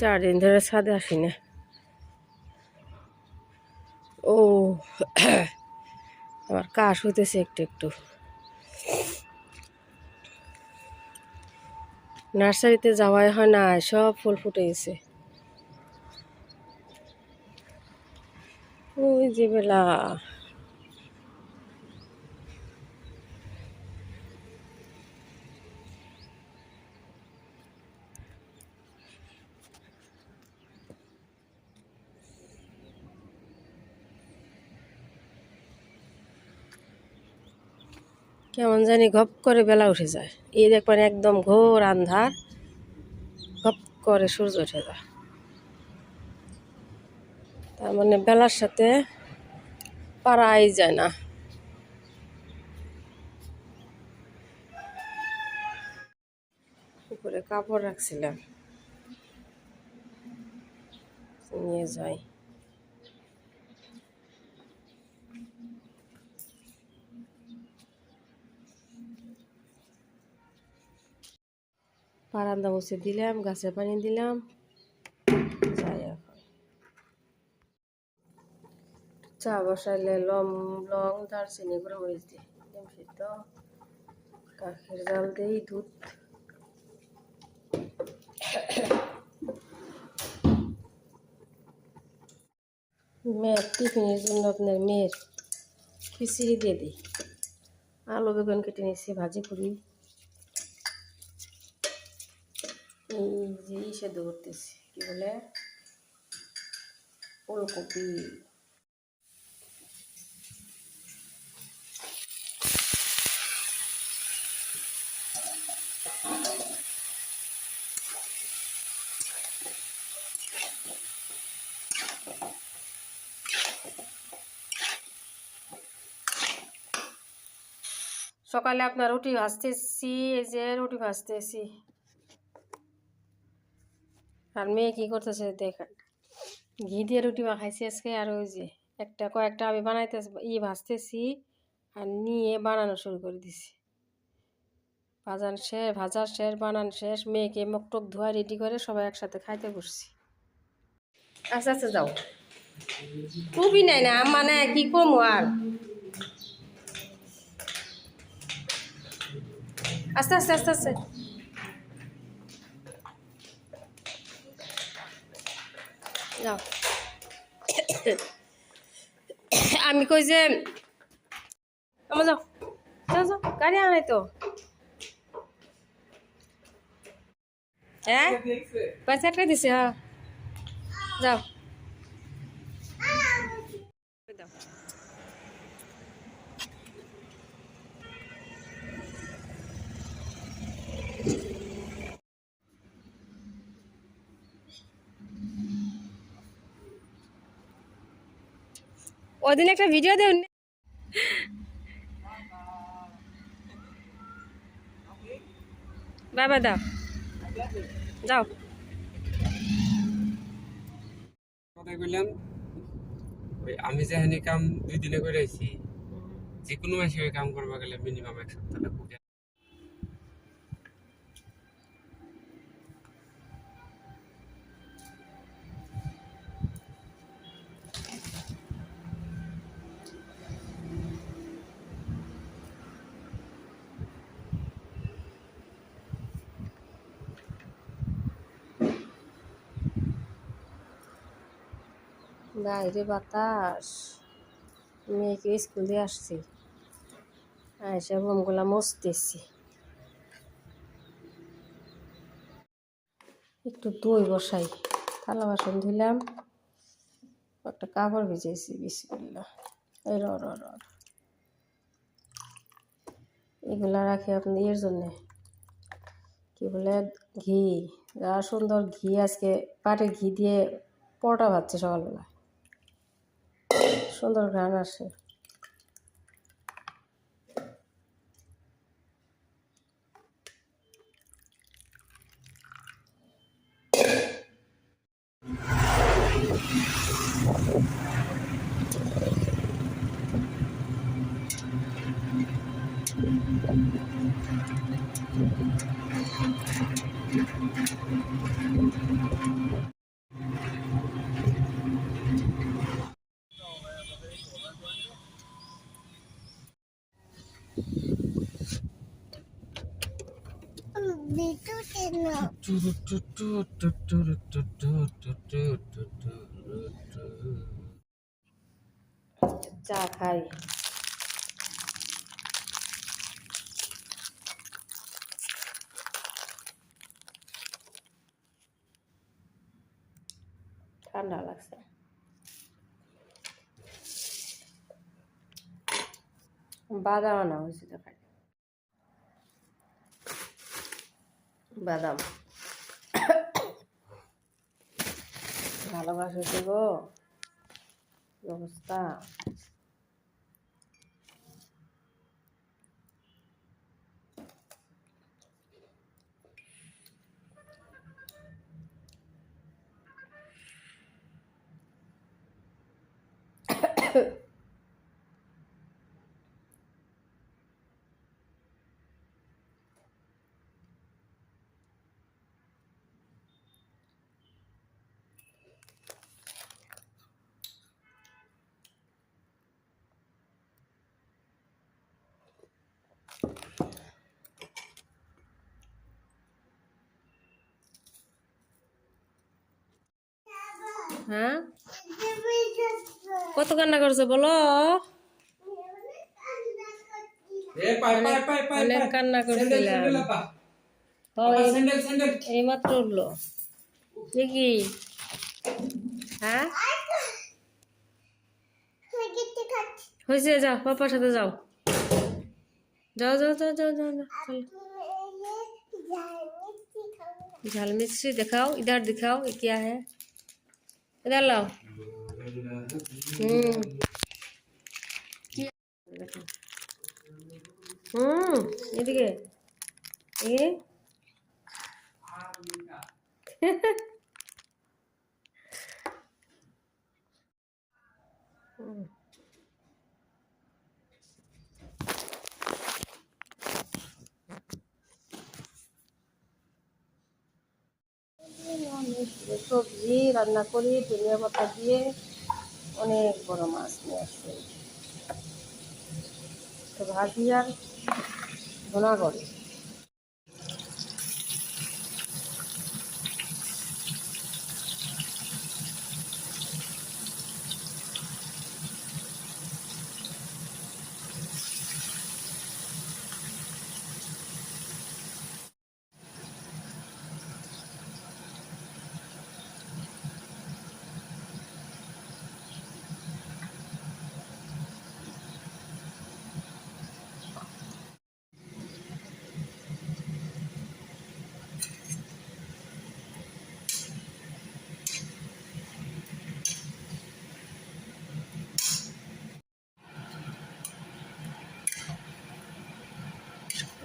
চার দিন ধরে ছাদে আসি না ও আমার কাশ হইতেছে একটু একটু। নার্সারিতে যাওয়াই হয় না, সব ফুল ফুটে গেছে। ওই যে বেলা। কেমন জানি ঘপ করে বেলা উঠে যায়। এই দেখবেন একদম ঘোর আন্ধার, ঘপ করে সূর্য উঠে যায়। তার মানে বেলার সাথে পারাই যায় না। উপরে কাপড় রাখছিলাম। নিয়ে যাই। বারান্দা বসে দিলাম গাছে পানি দিলাম। চা বসাইলে লম, লং দারচিনি করে মরিচ দিই ডিম সিদ্ধ। গাখের জাল দিই, দুধ। মেয়ের টিফিনের জন্য আপনার মেয়ের খিচুড়ি দিয়ে দিই। আলু বেগুন কেটে নিয়েছি, ভাজি করি। এই যে সেদ্ধ করতেছি কি বলে? ফুলকপি সকালে আপনার রুটি ভাজতেছি, এই যে রুটি ভাজতেছি। আর মেয়ে কি করতেছে দেখেন। ঘি দিয়ে রুটি মাখাইছি আজকে আর ওই যে একটা কয়েকটা আমি বানাইতে ই ভাজতেছি আর নিয়ে বানানো শুরু করে দিছি। ভাজান শেষ ভাজার শেষ, বানান শেষ, মেয়েকে মুখ টুক ধোয়া রেডি করে সবাই একসাথে খাইতে বসছি। আচ্ছা আচ্ছা যাও। খুবই নাই না মানে কি কমু আর? আস্তে আস্তে আস্তে আস্তে। যাও আমি কই যে আমার যাও। যাও যাও গাড়ি আনাই তো। হ্যাঁ? পয়সা দিছে হ্যাঁ। যাও। দাও। ওদিন একটা ভিডিও দেন বাবা, দাও। যাও। আমি যেখানে কাম দুই দিনে করে আইছি, যে কোনো মাসে কাম করবা গেলে মিনিমাম এক সপ্তাহ বাইরে বাতাস। মেয়েকে স্কুল দিয়ে আসছি। এসে রুমগুলা মুছতেছি। একটু দই বসাই। থালা বাসন ধুলাম একটা কাপড় ভিজেছি বিসমিল্লা এই র র। এগুলা রাখি আপনি এর জন্যে। কি বলে? ঘি। যা সুন্দর ঘি, আজকে পাটের ঘি দিয়ে পরোটা ভাজছে সকালবেলা। সুন্দর ঘ্রাণ আসে Thank you. চা খাই। ঠান্ডা লাগছে। বাদাম আনা হয়েছে বাদাম। ভালোবাসা হয়েছে গো। অবস্থা? হ্যাঁ কত কান্না করছো বলো অনেক কান্না করছিলাম এই মাত্র উঠলো সে কি হ্যাঁ হয়েছে যাও পাপার সাথে যাও যাও যাও যাও যাও যাও যাও, চলো। झाल मिर्ची दिखाओ इधर दिखाओ ये क्या है দাঁড়াও। হুম। হুম এদিকে। এ? হুম। সবজি রান্না করি, ধনিয়া পাতা দিয়ে অনেক বড় মাছ নিয়ে আসছে তো ভাজি আর ভোনা করি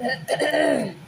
咳 咳